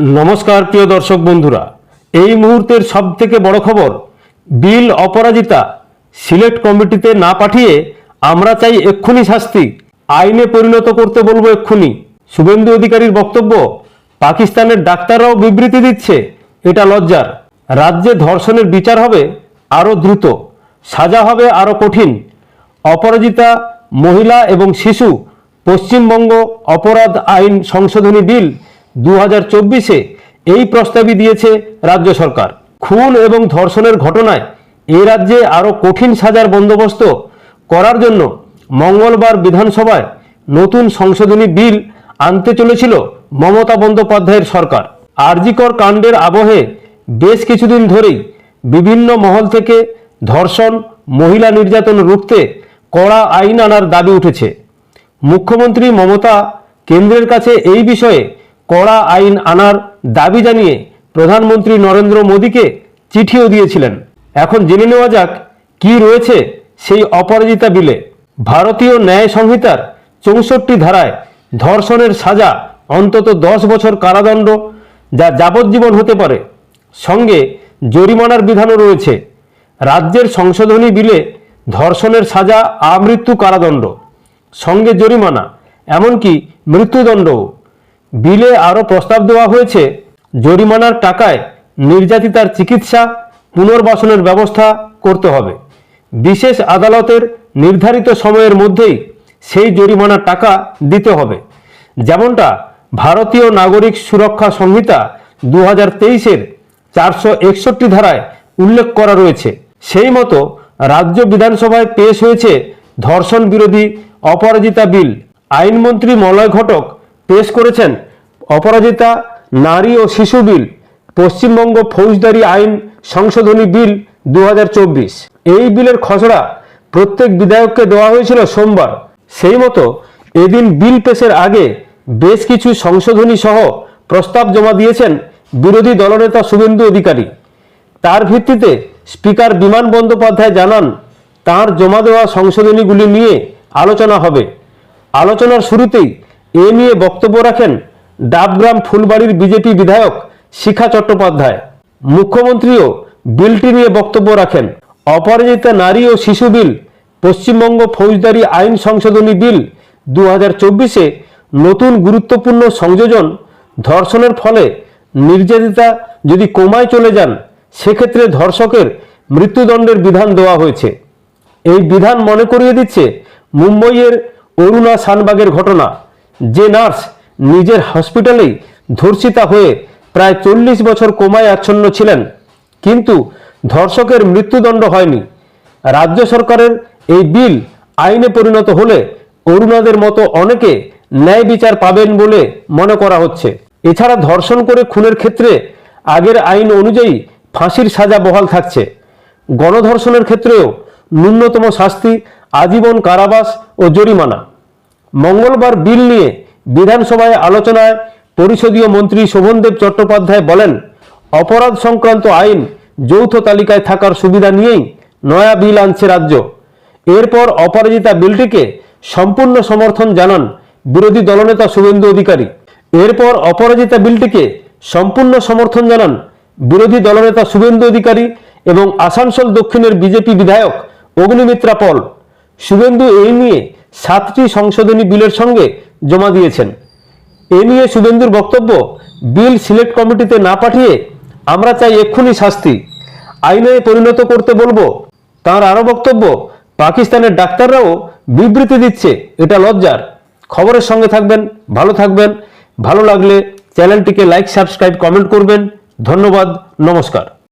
নমস্কার, প্রিয় দর্শক বন্ধুরা। এই মুহূর্তের সব থেকে বড় খবর, বিল অপরাজিতা সিলেক্ট কমিটিতে না পাঠিয়ে আমরা চাই এক্ষুনি শাস্তি। আইনে পরিণত করতে বলব এক্ষুনি। শুভেন্দু অধিকারীর বক্তব্য, পাকিস্তানের ডাক্তাররাও বিবৃতি দিচ্ছে, এটা লজ্জার। রাজ্যে ধর্ষণের বিচার হবে আরও দ্রুত, সাজা হবে আরও কঠিন। অপরাজিতা মহিলা এবং শিশু, পশ্চিমবঙ্গ অপরাধ আইন সংশোধনী বিল দু চব্বিশে এই প্রস্তাবই দিয়েছে রাজ্য সরকার। খুন এবং ধর্ষণের ঘটনায় এই রাজ্যে আরও কঠিন সাজার বন্দোবস্ত করার জন্য মঙ্গলবার বিধানসভায় নতুন সংশোধনী বিল আনতে চলেছিল মমতা বন্দ্যোপাধ্যায়ের সরকার। আরজিকর কাণ্ডের আবহে বেশ কিছুদিন ধরেই বিভিন্ন মহল থেকে ধর্ষণ, মহিলা নির্যাতন রুখতে কড়া আইন আনার দাবি উঠেছে। মুখ্যমন্ত্রী মমতা কেন্দ্রের কাছে এই বিষয়ে কড়া আইন আনার দাবি জানিয়ে প্রধানমন্ত্রী নরেন্দ্র মোদীকে চিঠিও দিয়েছিলেন। এখন জেনে নেওয়া যাক কি রয়েছে সেই অপরাজিতা বিলে। ভারতীয় ন্যায় সংহিতার চৌষট্টি ধারায় ধর্ষণের সাজা অন্তত দশ বছর কারাদণ্ড যা যাবজ্জীবন হতে পারে। সঙ্গে জরিমানার বিধানও রয়েছে। রাজ্যের সংশোধনী বিলে ধর্ষণের সাজা আমৃত্যু কারাদণ্ড। সঙ্গে জরিমানা, এমনকি মৃত্যুদণ্ডও। বিলে আরও প্রস্তাব দেওয়া হয়েছে, জরিমানার টাকায় নির্যাতিতার চিকিৎসা, পুনর্বাসনের ব্যবস্থা করতে হবে। বিশেষ আদালতের নির্ধারিত সময়ের মধ্যেই সেই জরিমানার টাকা দিতে হবে। যেমনটা ভারতীয় নাগরিক সুরক্ষা সংহিতা দু হাজার তেইশের চারশো একষট্টি ধারায় উল্লেখ করা রয়েছে। সেই মতো রাজ্য বিধানসভায় পেশ হয়েছে ধর্ষণ বিরোধী অপরাজিতা বিল। আইনমন্ত্রী মলয় ঘটক পেশ করেছেন। অপরাজিতা, নারী ও শিশু বিল, পশ্চিমবঙ্গ ফৌজদারি আইন সংশোধনী বিল দু হাজার চব্বিশ। এই বিলের খসড়া প্রত্যেক বিধায়ককে দেওয়া হয়েছিল সোমবার। সেই মতো এদিন বিল পেশের আগে বেশ কিছু সংশোধনী সহ প্রস্তাব জমা দিয়েছেন বিরোধী দলনেতা শুভেন্দু অধিকারী। তার ভিত্তিতে স্পিকার বিমান বন্দ্যোপাধ্যায় জানান, তার জমা দেওয়া সংশোধনীগুলি নিয়ে আলোচনা হবে। আলোচনার শুরুতেই এ নিয়ে বক্তব্য রাখেন ডাবগ্রাম ফুলবাড়ির বিজেপি বিধায়ক শিখা চট্টোপাধ্যায়। মুখ্যমন্ত্রীও বিলটি নিয়ে বক্তব্য রাখেন। অপরাজিতা নারী ও শিশু বিল, পশ্চিমবঙ্গ ফৌজদারি আইন সংশোধনী বিল দু হাজার চব্বিশে নতুন গুরুত্বপূর্ণ সংযোজন ধর্ষণের ফলে নির্যাতিতা যদি কোমায় চলে যান, সেক্ষেত্রে ধর্ষকের মৃত্যুদণ্ডের বিধান দেওয়া হয়েছে। এই বিধান মনে করিয়ে দিচ্ছে মুম্বইয়ের অরুণা শানবাগের ঘটনা। যে নার্স নিজের হসপিটালেই ধর্ষিতা হয়ে প্রায় চল্লিশ বছর কোমায় আচ্ছন্ন ছিলেন, কিন্তু ধর্ষকের মৃত্যুদণ্ড হয়নি। রাজ্য সরকারের এই বিল আইনে পরিণত হলে অরুণাদের মতো অনেকে ন্যায় বিচার পাবেন বলে মনে করা হচ্ছে। এছাড়া ধর্ষণ করে খুনের ক্ষেত্রে আগের আইন অনুযায়ী ফাঁসির সাজা বহাল থাকছে। গণধর্ষণের ক্ষেত্রেও ন্যূনতম শাস্তি, আজীবন কারাবাস ও জরিমানা। মঙ্গলবার বিল নিয়ে বিধানসভায় আলোচনায় পরিষদীয় মন্ত্রী শোভনদেব চট্টোপাধ্যায় বলেন, অপরাধ সংক্রান্ত আইন যৌথ তালিকায় থাকার সুবিধা নিয়েই নয়া বিল আনছে রাজ্য। এরপর অপরাজিতা বিলটিকে সম্পূর্ণ সমর্থন জানান বিরোধী দলনেতা শুভেন্দু অধিকারী। এরপর অপরাজিতা বিলটিকে সম্পূর্ণ সমর্থন জানান বিরোধী দলনেতা শুভেন্দু অধিকারী এবং আসানসোল দক্ষিণের বিজেপি বিধায়ক অগ্নিমিত্রা পল। শুভেন্দু এই নিয়ে সাতটি সংশোধনী বিলের সঙ্গে জমা দিয়েছেন। এ নিয়ে শুভেন্দুর বক্তব্য বিল সিলেক্ট কমিটিতে না পাঠিয়ে আমরা চাই এক্ষুনি শাস্তি। আইনে পরিণত করতে বলব। তার আরও বক্তব্য, পাকিস্তানের ডাক্তাররাও বিবৃতি দিচ্ছে, এটা লজ্জার। খবরের সঙ্গে থাকবেন, ভালো থাকবেন। ভালো লাগলে চ্যানেলটিকে লাইক, সাবস্ক্রাইব, কমেন্ট করবেন। ধন্যবাদ, নমস্কার।